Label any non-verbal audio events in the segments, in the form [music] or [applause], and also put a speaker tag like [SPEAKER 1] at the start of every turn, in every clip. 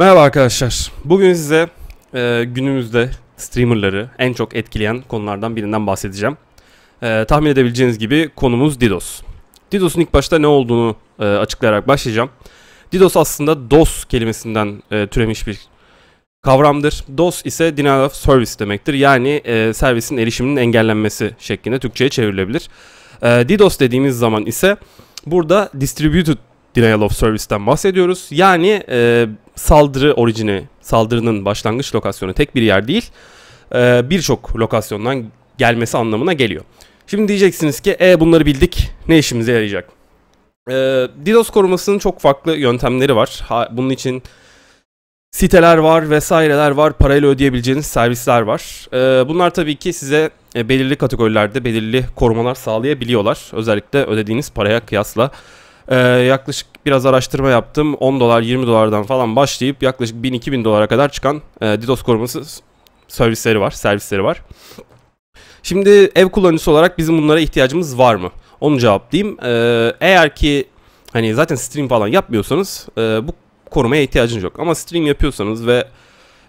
[SPEAKER 1] Merhaba arkadaşlar. Bugün size e, günümüzde streamerları en çok etkileyen konulardan birinden bahsedeceğim. E, tahmin edebileceğiniz gibi konumuz DDoS. DDoS'un ilk başta ne olduğunu e, açıklayarak başlayacağım. DDoS aslında DOS kelimesinden e, türemiş bir kavramdır. DOS ise Denial of Service demektir. Yani e, servisin erişiminin engellenmesi şeklinde Türkçe'ye çevrilebilir. E, DDoS dediğimiz zaman ise burada Distributed Denial of Service'ten bahsediyoruz. Yani e, saldırı orijini, saldırının başlangıç lokasyonu tek bir yer değil, e, birçok lokasyondan gelmesi anlamına geliyor. Şimdi diyeceksiniz ki e bunları bildik ne işimize yarayacak? E, DDoS korumasının çok farklı yöntemleri var. Ha, bunun için siteler var vesaireler var parayla ödeyebileceğiniz servisler var. E, bunlar tabii ki size e, belirli kategorilerde belirli korumalar sağlayabiliyorlar. Özellikle ödediğiniz paraya kıyasla. Ee, yaklaşık biraz araştırma yaptım. 10 dolar 20 dolardan falan başlayıp yaklaşık 1000-2000 dolara kadar çıkan e, DDoS koruması servisleri var, servisleri var. Şimdi ev kullanıcısı olarak bizim bunlara ihtiyacımız var mı? Onu cevaplayayım. Ee, eğer ki hani zaten stream falan yapmıyorsanız e, bu korumaya ihtiyacınız yok. Ama stream yapıyorsanız ve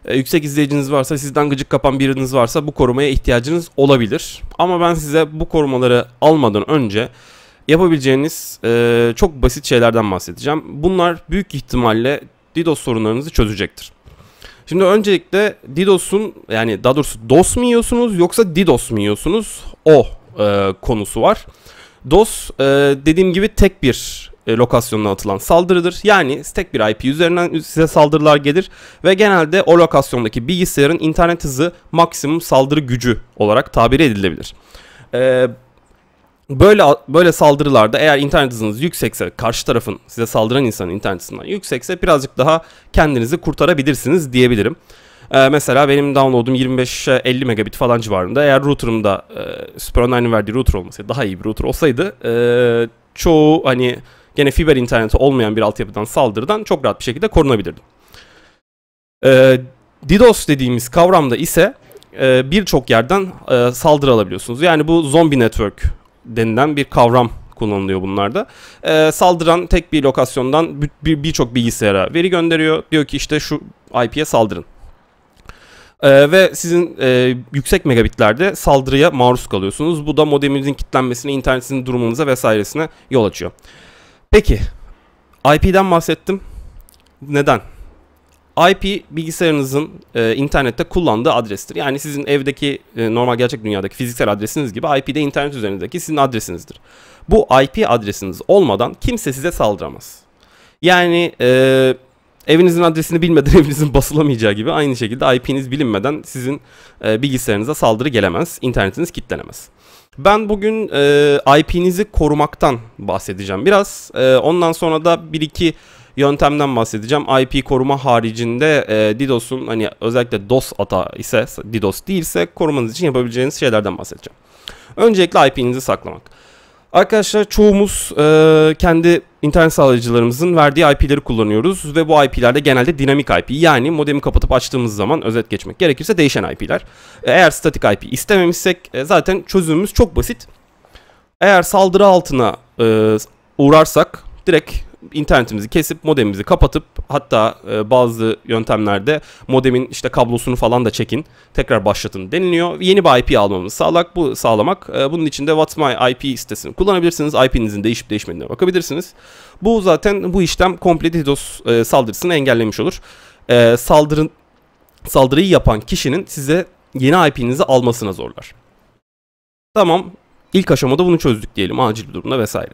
[SPEAKER 1] e, yüksek izleyiciniz varsa, sizden gıcık kapan biriniz varsa bu korumaya ihtiyacınız olabilir. Ama ben size bu korumaları almadan önce yapabileceğiniz e, çok basit şeylerden bahsedeceğim. Bunlar büyük ihtimalle DDoS sorunlarınızı çözecektir. Şimdi öncelikle DDoS'un yani daha doğrusu DOS mu yiyorsunuz yoksa DDoS mu yiyorsunuz? O e, konusu var. DOS e, dediğim gibi tek bir e, lokasyonuna atılan saldırıdır. Yani tek bir IP üzerinden size saldırılar gelir ve genelde o lokasyondaki bilgisayarın internet hızı maksimum saldırı gücü olarak tabir edilebilir. E, Böyle böyle saldırılarda eğer internet hızınız yüksekse, karşı tarafın size saldıran insanın internet hızından yüksekse birazcık daha kendinizi kurtarabilirsiniz diyebilirim. Ee, mesela benim download'um 25-50 megabit falan civarında. Eğer router'ımda e, Super Online'ın verdiği router olmasaydı, daha iyi bir router olsaydı e, çoğu hani gene fiber interneti olmayan bir altyapıdan saldırıdan çok rahat bir şekilde korunabilirdim. E, DDoS dediğimiz kavramda ise e, birçok yerden e, saldırı alabiliyorsunuz. Yani bu zombie network denilen bir kavram kullanılıyor bunlarda. Ee, saldıran tek bir lokasyondan birçok bir bilgisayara veri gönderiyor. Diyor ki işte şu IP'ye saldırın. Ee, ve sizin e, yüksek megabitlerde saldırıya maruz kalıyorsunuz. Bu da modeminizin kilitlenmesine, internetinizin durumunuza vesairesine yol açıyor. Peki, IP'den bahsettim. Neden? IP bilgisayarınızın e, internette kullandığı adrestir. Yani sizin evdeki e, normal gerçek dünyadaki fiziksel adresiniz gibi IP de internet üzerindeki sizin adresinizdir. Bu IP adresiniz olmadan kimse size saldıramaz. Yani e, evinizin adresini bilmeden [laughs] evinizin basılamayacağı gibi aynı şekilde IP'niz bilinmeden sizin e, bilgisayarınıza saldırı gelemez, internetiniz kilitlenemez. Ben bugün e, IP'nizi korumaktan bahsedeceğim biraz. E, ondan sonra da bir iki yöntemden bahsedeceğim. IP koruma haricinde e, DDoS'un hani özellikle DOS ata ise DDoS değilse korumanız için yapabileceğiniz şeylerden bahsedeceğim. Öncelikle IP'nizi saklamak. Arkadaşlar çoğumuz e, kendi internet sağlayıcılarımızın verdiği IP'leri kullanıyoruz ve bu IP'lerde genelde dinamik IP yani modemi kapatıp açtığımız zaman özet geçmek gerekirse değişen IP'ler. Eğer statik IP istememişsek e, zaten çözümümüz çok basit. Eğer saldırı altına e, uğrarsak direkt internetimizi kesip modemimizi kapatıp hatta e, bazı yöntemlerde modemin işte kablosunu falan da çekin tekrar başlatın deniliyor. Yeni bir IP almamızı sağlamak bu sağlamak. E, bunun için de What's My IP sitesini kullanabilirsiniz. IP'nizin değişip değişmediğine bakabilirsiniz. Bu zaten bu işlem komple DDoS e, saldırısını engellemiş olur. E, saldırın saldırıyı yapan kişinin size yeni IP'nizi almasına zorlar. Tamam İlk aşamada bunu çözdük diyelim acil bir durumda vesaire.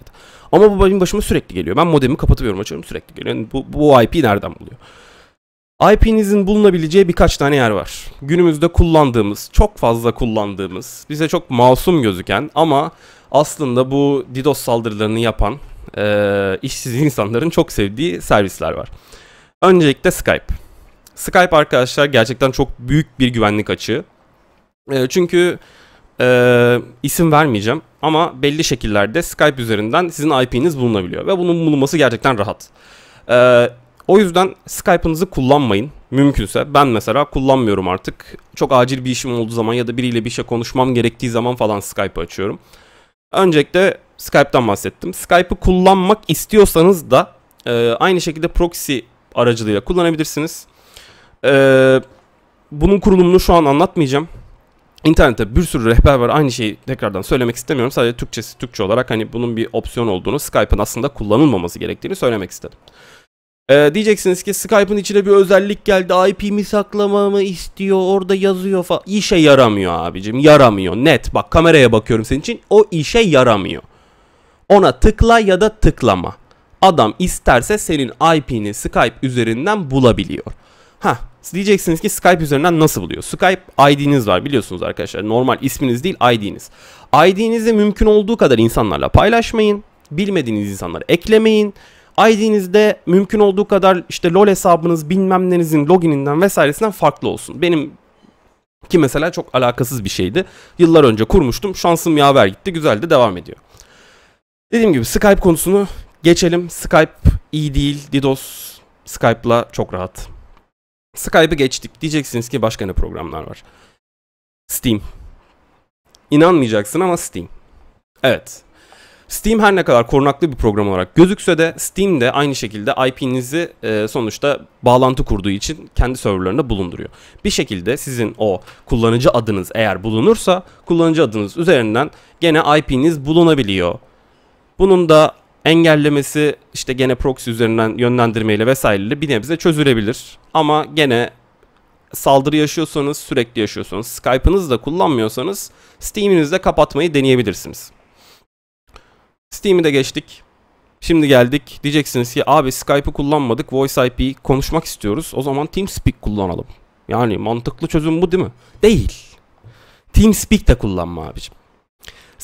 [SPEAKER 1] Ama bu benim başıma sürekli geliyor. Ben modemi kapatıyorum açıyorum sürekli geliyor. Yani bu, bu IP nereden buluyor? IP'nizin bulunabileceği birkaç tane yer var. Günümüzde kullandığımız, çok fazla kullandığımız, bize çok masum gözüken ama aslında bu DDoS saldırılarını yapan e, işsiz insanların çok sevdiği servisler var. Öncelikle Skype. Skype arkadaşlar gerçekten çok büyük bir güvenlik açığı. E, çünkü e, isim vermeyeceğim ama belli şekillerde Skype üzerinden sizin IP'niz bulunabiliyor ve bunun bulunması gerçekten rahat. E, o yüzden Skype'ınızı kullanmayın. Mümkünse ben mesela kullanmıyorum artık. Çok acil bir işim olduğu zaman ya da biriyle bir şey konuşmam gerektiği zaman falan Skype açıyorum. Öncelikle Skype'tan bahsettim. Skype'ı kullanmak istiyorsanız da e, aynı şekilde proxy aracılığıyla kullanabilirsiniz. Ee, bunun kurulumunu şu an anlatmayacağım. İnternette bir sürü rehber var. Aynı şeyi tekrardan söylemek istemiyorum. Sadece Türkçesi Türkçe olarak hani bunun bir opsiyon olduğunu, Skype'ın aslında kullanılmaması gerektiğini söylemek istedim. Ee, diyeceksiniz ki Skype'ın içine bir özellik geldi. IP'mi saklamamı istiyor. Orada yazıyor falan. İşe yaramıyor abicim. Yaramıyor. Net. Bak kameraya bakıyorum senin için. O işe yaramıyor. Ona tıkla ya da tıklama. Adam isterse senin IP'ni Skype üzerinden bulabiliyor. Ha, diyeceksiniz ki Skype üzerinden nasıl buluyor? Skype ID'niz var biliyorsunuz arkadaşlar. Normal isminiz değil ID'niz. ID'nizi mümkün olduğu kadar insanlarla paylaşmayın. Bilmediğiniz insanları eklemeyin. ID'nizde mümkün olduğu kadar işte LoL hesabınız bilmem nenizin logininden vesairesinden farklı olsun. Benim ki mesela çok alakasız bir şeydi. Yıllar önce kurmuştum. Şansım yaver gitti. Güzel de devam ediyor. Dediğim gibi Skype konusunu geçelim. Skype iyi değil. DDoS Skype'la çok rahat. Skype'ı geçtik. Diyeceksiniz ki başka ne programlar var? Steam. İnanmayacaksın ama Steam. Evet. Steam her ne kadar korunaklı bir program olarak gözükse de Steam de aynı şekilde IP'nizi e, sonuçta bağlantı kurduğu için kendi serverlarında bulunduruyor. Bir şekilde sizin o kullanıcı adınız eğer bulunursa kullanıcı adınız üzerinden gene IP'niz bulunabiliyor. Bunun da engellemesi işte gene proxy üzerinden yönlendirmeyle vesaireyle bir nebze çözülebilir. Ama gene saldırı yaşıyorsanız, sürekli yaşıyorsanız, Skype'ınızı da kullanmıyorsanız Steam'inizi de kapatmayı deneyebilirsiniz. Steam'i de geçtik. Şimdi geldik. Diyeceksiniz ki abi Skype'ı kullanmadık. Voice IP konuşmak istiyoruz. O zaman TeamSpeak kullanalım. Yani mantıklı çözüm bu değil mi? Değil. TeamSpeak de kullanma abicim.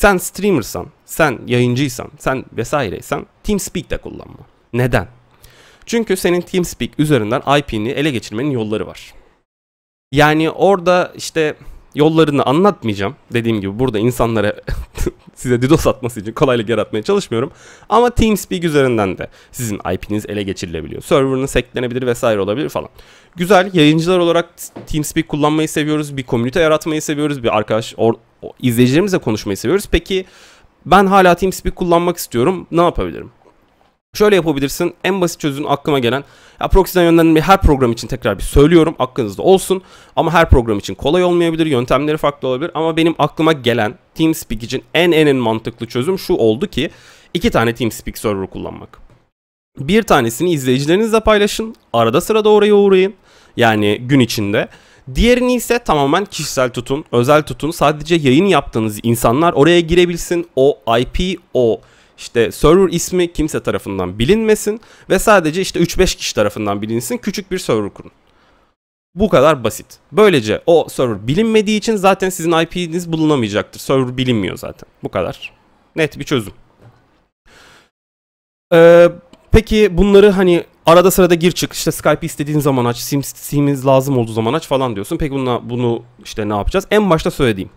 [SPEAKER 1] Sen streamersan, sen yayıncıysan, sen vesaireysen TeamSpeak de kullanma. Neden? Çünkü senin TeamSpeak üzerinden IP'ni ele geçirmenin yolları var. Yani orada işte yollarını anlatmayacağım. Dediğim gibi burada insanlara [laughs] size DDoS atması için kolaylık yaratmaya çalışmıyorum. Ama TeamSpeak üzerinden de sizin IP'niz ele geçirilebiliyor. Server'ınız hacklenebilir vesaire olabilir falan. Güzel yayıncılar olarak TeamSpeak kullanmayı seviyoruz. Bir komünite yaratmayı seviyoruz. Bir arkadaş or, izleyicilerimizle konuşmayı seviyoruz. Peki ben hala TeamSpeak kullanmak istiyorum. Ne yapabilirim? Şöyle yapabilirsin. En basit çözüm aklıma gelen ya proxy'den yönlendirmeyi her program için tekrar bir söylüyorum. Aklınızda olsun. Ama her program için kolay olmayabilir. Yöntemleri farklı olabilir. Ama benim aklıma gelen TeamSpeak için en en en mantıklı çözüm şu oldu ki iki tane TeamSpeak server kullanmak. Bir tanesini izleyicilerinizle paylaşın. Arada sırada oraya uğrayın. Yani gün içinde. Diğerini ise tamamen kişisel tutun, özel tutun. Sadece yayın yaptığınız insanlar oraya girebilsin. O IP, o işte server ismi kimse tarafından bilinmesin ve sadece işte 3-5 kişi tarafından bilinsin. Küçük bir server kurun. Bu kadar basit. Böylece o server bilinmediği için zaten sizin IP'niz bulunamayacaktır. Server bilinmiyor zaten. Bu kadar. Net bir çözüm. Ee, peki bunları hani arada sırada gir çık işte Skype istediğin zaman aç, Sim, Sim'iniz lazım olduğu zaman aç falan diyorsun. Peki bununla, bunu işte ne yapacağız? En başta söylediğim.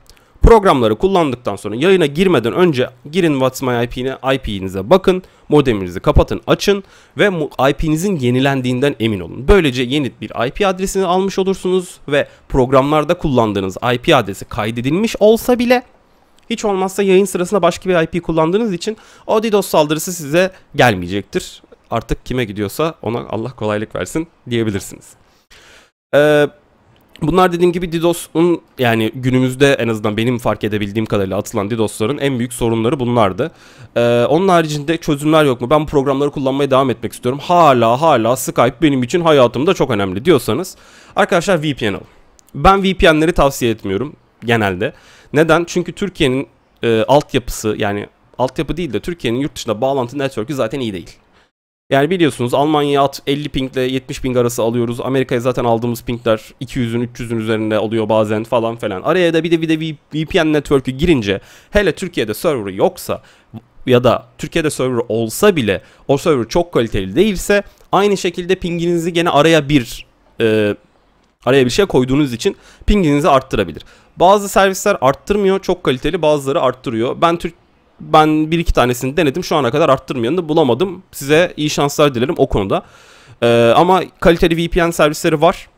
[SPEAKER 1] Programları kullandıktan sonra yayına girmeden önce girin What's My IP'ne, IP'nize bakın, modeminizi kapatın, açın ve IP'nizin yenilendiğinden emin olun. Böylece yeni bir IP adresini almış olursunuz ve programlarda kullandığınız IP adresi kaydedilmiş olsa bile hiç olmazsa yayın sırasında başka bir IP kullandığınız için o DDoS saldırısı size gelmeyecektir. Artık kime gidiyorsa ona Allah kolaylık versin diyebilirsiniz. Ee, Bunlar dediğim gibi DDoS'un yani günümüzde en azından benim fark edebildiğim kadarıyla atılan DDoS'ların en büyük sorunları bunlardı. Ee, onun haricinde çözümler yok mu? Ben bu programları kullanmaya devam etmek istiyorum. Hala hala Skype benim için hayatımda çok önemli diyorsanız arkadaşlar VPN alın. Ben VPN'leri tavsiye etmiyorum genelde. Neden? Çünkü Türkiye'nin e, altyapısı yani altyapı değil de Türkiye'nin yurt dışında bağlantı network'ü zaten iyi değil. Yani biliyorsunuz Almanya'ya 50 ping ile 70 ping arası alıyoruz. Amerika'ya zaten aldığımız pingler 200'ün 300'ün üzerinde oluyor bazen falan falan. Araya da bir de bir de VPN network'ü girince hele Türkiye'de server yoksa ya da Türkiye'de server olsa bile o server çok kaliteli değilse aynı şekilde pinginizi gene araya bir e, araya bir şey koyduğunuz için pinginizi arttırabilir. Bazı servisler arttırmıyor çok kaliteli bazıları arttırıyor. Ben Türk ben bir iki tanesini denedim. Şu ana kadar arttırmayanı bulamadım. Size iyi şanslar dilerim o konuda. Ee, ama kaliteli VPN servisleri var.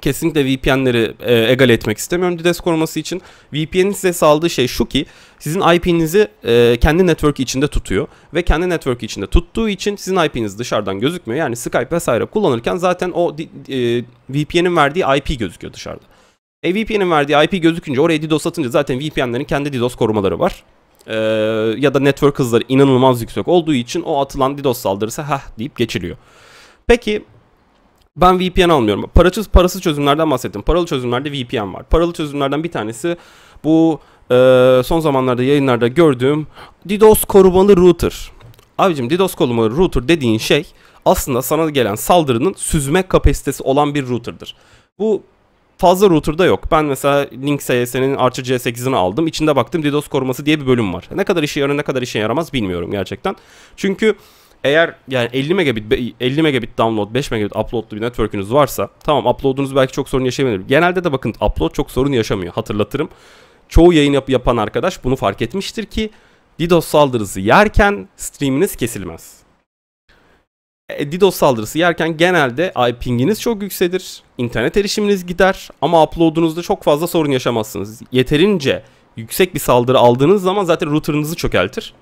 [SPEAKER 1] kesinlikle VPN'leri e, egale etmek istemiyorum DDoS koruması için. VPN'in size sağladığı şey şu ki sizin IP'nizi e, kendi network içinde tutuyor ve kendi network içinde tuttuğu için sizin IP'niz dışarıdan gözükmüyor. Yani Skype vesaire kullanırken zaten o e, VPN'in verdiği IP gözüküyor dışarıda. E, VPN'in verdiği IP gözükünce oraya DDoS atınca zaten VPN'lerin kendi DDoS korumaları var. E, ya da network hızları inanılmaz yüksek olduğu için o atılan DDoS saldırısı hah deyip geçiliyor. Peki ben VPN almıyorum. Parasız, parasız çözümlerden bahsettim. Paralı çözümlerde VPN var. Paralı çözümlerden bir tanesi bu e, son zamanlarda yayınlarda gördüğüm DDoS korumalı router. Abicim DDoS korumalı router dediğin şey aslında sana gelen saldırının süzme kapasitesi olan bir router'dır. Bu fazla router'da yok. Ben mesela Link SS'nin Archer C8'ini aldım. İçinde baktım DDoS koruması diye bir bölüm var. Ne kadar işe yarar ne kadar işe yaramaz bilmiyorum gerçekten. Çünkü eğer yani 50 megabit 50 megabit download 5 megabit uploadlu bir network'ünüz varsa tamam upload'unuz belki çok sorun yaşamayabilir. Genelde de bakın upload çok sorun yaşamıyor hatırlatırım. Çoğu yayın yap yapan arkadaş bunu fark etmiştir ki DDoS saldırısı yerken streaminiz kesilmez. E, DDoS saldırısı yerken genelde pinginiz çok yükselir, internet erişiminiz gider ama upload'unuzda çok fazla sorun yaşamazsınız. Yeterince yüksek bir saldırı aldığınız zaman zaten router'ınızı çökeltir.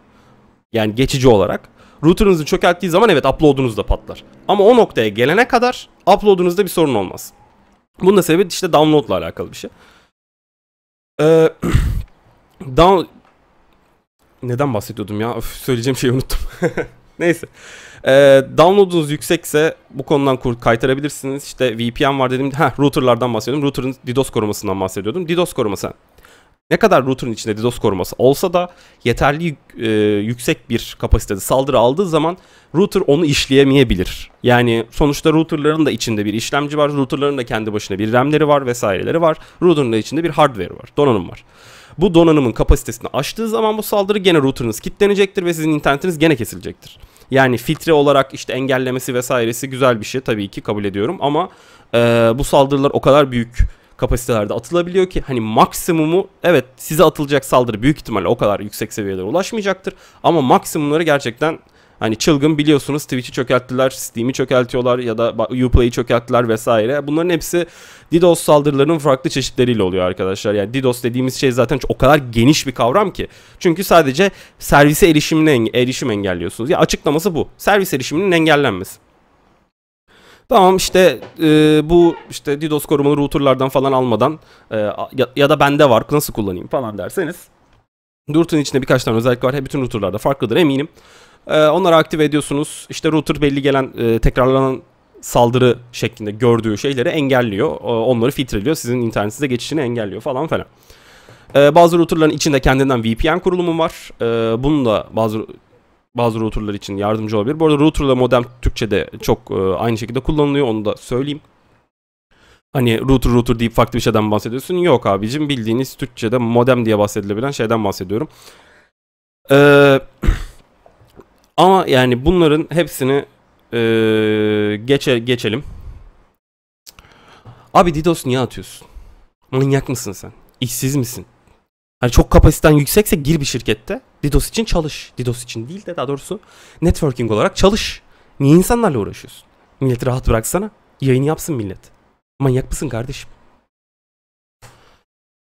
[SPEAKER 1] Yani geçici olarak. Router'ınızı çökelttiği zaman evet upload'unuz da patlar. Ama o noktaya gelene kadar upload'unuzda bir sorun olmaz. Bunun da sebebi işte download'la alakalı bir şey. Ee, [clears throat] down... Neden bahsediyordum ya? Öf, söyleyeceğim şeyi unuttum. [laughs] Neyse. Ee, download'unuz yüksekse bu konudan kaytarabilirsiniz. İşte VPN var dedim. Ha router'lardan bahsediyordum. Router'ın DDoS korumasından bahsediyordum. DDoS koruması ne kadar router'ın içinde DDoS koruması olsa da yeterli e, yüksek bir kapasitede saldırı aldığı zaman router onu işleyemeyebilir. Yani sonuçta router'ların da içinde bir işlemci var. Router'ların da kendi başına bir RAM'leri var vesaireleri var. Router'ın da içinde bir hardware var. Donanım var. Bu donanımın kapasitesini aştığı zaman bu saldırı gene router'ınız kilitlenecektir ve sizin internetiniz gene kesilecektir. Yani filtre olarak işte engellemesi vesairesi güzel bir şey tabii ki kabul ediyorum ama e, bu saldırılar o kadar büyük kapasitelerde atılabiliyor ki hani maksimumu evet size atılacak saldırı büyük ihtimalle o kadar yüksek seviyelere ulaşmayacaktır. Ama maksimumları gerçekten hani çılgın biliyorsunuz Twitch'i çökerttiler, Steam'i çökertiyorlar ya da Uplay'i çökerttiler vesaire. Bunların hepsi DDoS saldırılarının farklı çeşitleriyle oluyor arkadaşlar. Yani DDoS dediğimiz şey zaten o kadar geniş bir kavram ki. Çünkü sadece servise erişimine erişim engelliyorsunuz. Ya açıklaması bu. Servis erişiminin engellenmesi. Tamam işte e, bu işte DDoS korumalı routerlardan falan almadan e, ya, ya da bende var nasıl kullanayım falan derseniz router'ın içinde birkaç tane özellik var. Bütün routerlarda farklıdır eminim. E, onları aktive ediyorsunuz. İşte router belli gelen e, tekrarlanan saldırı şeklinde gördüğü şeyleri engelliyor. Onları filtreliyor. Sizin internetinize geçişini engelliyor falan falan. E, bazı routerların içinde kendinden VPN kurulumu var. E, bunun da bazı bazı routerlar için yardımcı olabilir. Bu arada routerla modem Türkçe'de çok e, aynı şekilde kullanılıyor. Onu da söyleyeyim. Hani router router deyip farklı bir şeyden bahsediyorsun. Yok abicim bildiğiniz Türkçe'de modem diye bahsedilebilen şeyden bahsediyorum. Ee, [clears throat] ama yani bunların hepsini e, geçe, geçelim. Abi DDoS niye atıyorsun? Manyak mısın sen? İşsiz misin? Hani çok kapasiten yüksekse gir bir şirkette. DDoS için çalış. DDoS için değil de daha doğrusu networking olarak çalış. Niye insanlarla uğraşıyorsun? Milleti rahat bıraksana. Yayını yapsın millet. Manyak mısın kardeşim?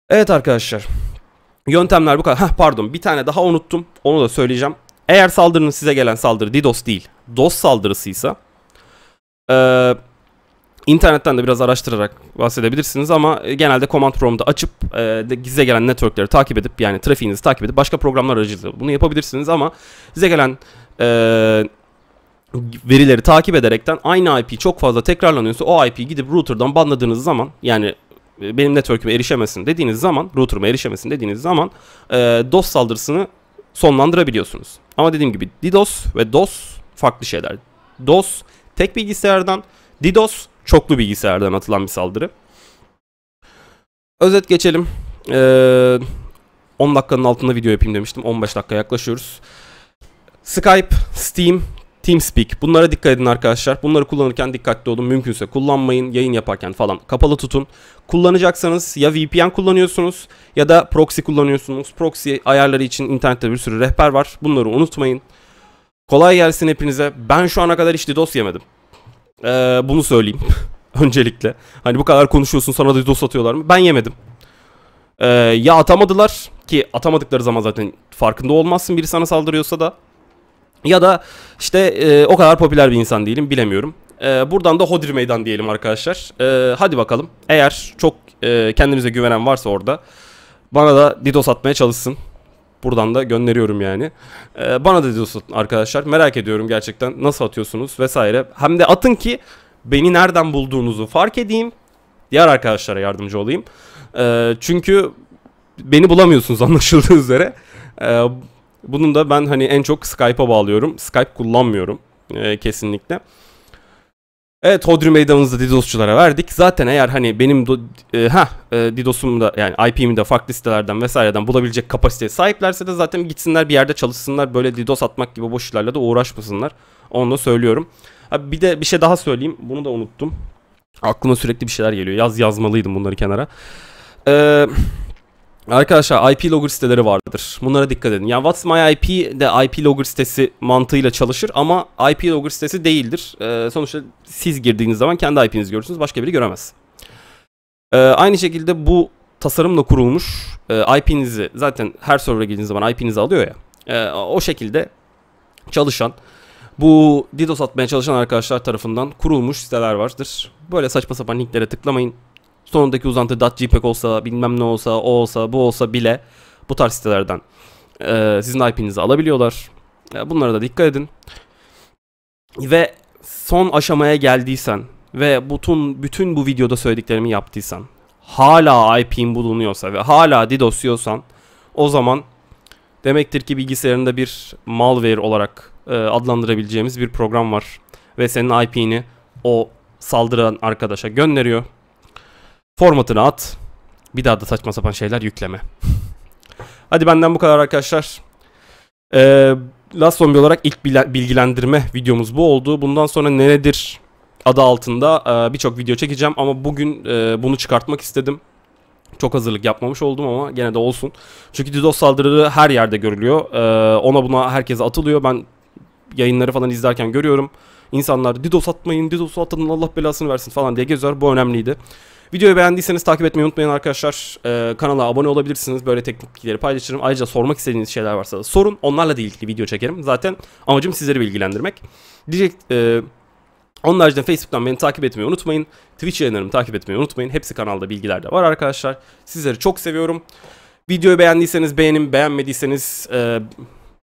[SPEAKER 1] Evet arkadaşlar. Yöntemler bu kadar. Heh, pardon bir tane daha unuttum. Onu da söyleyeceğim. Eğer saldırının size gelen saldırı DDoS değil. DOS saldırısıysa ee, İnternetten de biraz araştırarak bahsedebilirsiniz ama e, genelde command prompt'u açıp e, size gelen networkleri takip edip yani trafiğinizi takip edip başka programlar aracılığıyla bunu yapabilirsiniz ama size gelen e, verileri takip ederekten aynı IP çok fazla tekrarlanıyorsa o IP gidip router'dan banladığınız zaman yani e, benim network'üme erişemesin dediğiniz zaman router'ıma erişemesin dediğiniz zaman e, DOS saldırısını sonlandırabiliyorsunuz. Ama dediğim gibi DDoS ve DOS farklı şeyler. DOS tek bilgisayardan, DDoS çoklu bilgisayardan atılan bir saldırı. Özet geçelim. Ee, 10 dakikanın altında video yapayım demiştim. 15 dakika yaklaşıyoruz. Skype, Steam, TeamSpeak. Bunlara dikkat edin arkadaşlar. Bunları kullanırken dikkatli olun. Mümkünse kullanmayın. Yayın yaparken falan kapalı tutun. Kullanacaksanız ya VPN kullanıyorsunuz ya da proxy kullanıyorsunuz. Proxy ayarları için internette bir sürü rehber var. Bunları unutmayın. Kolay gelsin hepinize. Ben şu ana kadar hiç DDoS yemedim. Ee, bunu söyleyeyim. [laughs] öncelikle. Hani bu kadar konuşuyorsun sonra da DDoS atıyorlar mı? Ben yemedim. Ee, ya atamadılar ki atamadıkları zaman zaten farkında olmazsın biri sana saldırıyorsa da. Ya da işte e, o kadar popüler bir insan değilim bilemiyorum. E, buradan da Hodir Meydan diyelim arkadaşlar. E, hadi bakalım. Eğer çok e, kendinize güvenen varsa orada bana da DDoS atmaya çalışsın. Buradan da gönderiyorum yani. E, bana da DDoS atın arkadaşlar. Merak ediyorum gerçekten nasıl atıyorsunuz vesaire. Hem de atın ki beni nereden bulduğunuzu fark edeyim. Diğer arkadaşlara yardımcı olayım. E, çünkü beni bulamıyorsunuz [laughs] anlaşıldığı üzere. E, bunun da ben hani en çok Skype'a bağlıyorum. Skype kullanmıyorum e, kesinlikle. Evet Hodri meydanımızda DDoS'çulara verdik. Zaten eğer hani benim e, ha e, DDoS'umu da yani IP'mi de farklı sitelerden vesaireden bulabilecek kapasiteye sahiplerse de zaten gitsinler bir yerde çalışsınlar. Böyle DDoS atmak gibi boş işlerle de uğraşmasınlar. Onu da söylüyorum. Abi bir de bir şey daha söyleyeyim. Bunu da unuttum. Aklıma sürekli bir şeyler geliyor. Yaz yazmalıydım bunları kenara. Eee Arkadaşlar IP logger siteleri vardır. Bunlara dikkat edin. Yani What's My IP de IP logger sitesi mantığıyla çalışır ama IP logger sitesi değildir. Ee, sonuçta siz girdiğiniz zaman kendi IP'nizi görürsünüz. Başka biri göremez. Ee, aynı şekilde bu tasarımla kurulmuş e, IP'nizi zaten her server'a girdiğiniz zaman IP'nizi alıyor ya. E, o şekilde çalışan bu DDoS atmaya çalışan arkadaşlar tarafından kurulmuş siteler vardır. Böyle saçma sapan linklere tıklamayın sonundaki uzantı .jpeg olsa bilmem ne olsa o olsa bu olsa bile bu tarz sitelerden e, sizin IP'nizi alabiliyorlar. E, bunlara da dikkat edin. Ve son aşamaya geldiysen ve bütün bütün bu videoda söylediklerimi yaptıysan hala IP'in bulunuyorsa ve hala DDoS yiyorsan o zaman demektir ki bilgisayarında bir malware olarak e, adlandırabileceğimiz bir program var ve senin IP'ni o saldıran arkadaşa gönderiyor Formatını at. Bir daha da saçma sapan şeyler yükleme. Hadi benden bu kadar arkadaşlar. Ee, last zombi olarak ilk bilgilendirme videomuz bu oldu. Bundan sonra nedir adı altında e, birçok video çekeceğim ama bugün e, bunu çıkartmak istedim. Çok hazırlık yapmamış oldum ama gene de olsun. Çünkü DDoS saldırıları her yerde görülüyor. Ee, ona buna herkese atılıyor. Ben yayınları falan izlerken görüyorum. İnsanlar DDoS atmayın, DDoS atın Allah belasını versin falan diye geziyor. Bu önemliydi. Videoyu beğendiyseniz takip etmeyi unutmayın arkadaşlar. Ee, kanala abone olabilirsiniz. Böyle teknik bilgileri paylaşırım. Ayrıca sormak istediğiniz şeyler varsa da sorun. Onlarla da ilgili video çekerim. Zaten amacım sizleri bilgilendirmek. Diyecek... E, onun haricinde Facebook'tan beni takip etmeyi unutmayın. Twitch yayınlarımı takip etmeyi unutmayın. Hepsi kanalda bilgilerde var arkadaşlar. Sizleri çok seviyorum. Videoyu beğendiyseniz beğenin, beğenmediyseniz e,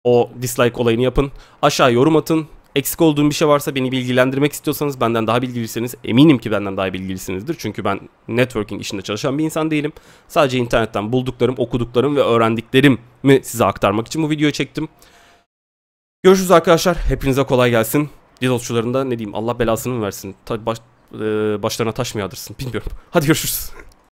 [SPEAKER 1] o dislike olayını yapın. Aşağı yorum atın eksik olduğum bir şey varsa beni bilgilendirmek istiyorsanız benden daha bilgilisiniz. Eminim ki benden daha bilgilisinizdir. Çünkü ben networking işinde çalışan bir insan değilim. Sadece internetten bulduklarım, okuduklarım ve öğrendiklerimi size aktarmak için bu videoyu çektim. Görüşürüz arkadaşlar. Hepinize kolay gelsin. Didosçuların da ne diyeyim Allah belasını versin. Ta baş, e, başlarına taş mı yağdırsın bilmiyorum. [laughs] Hadi görüşürüz.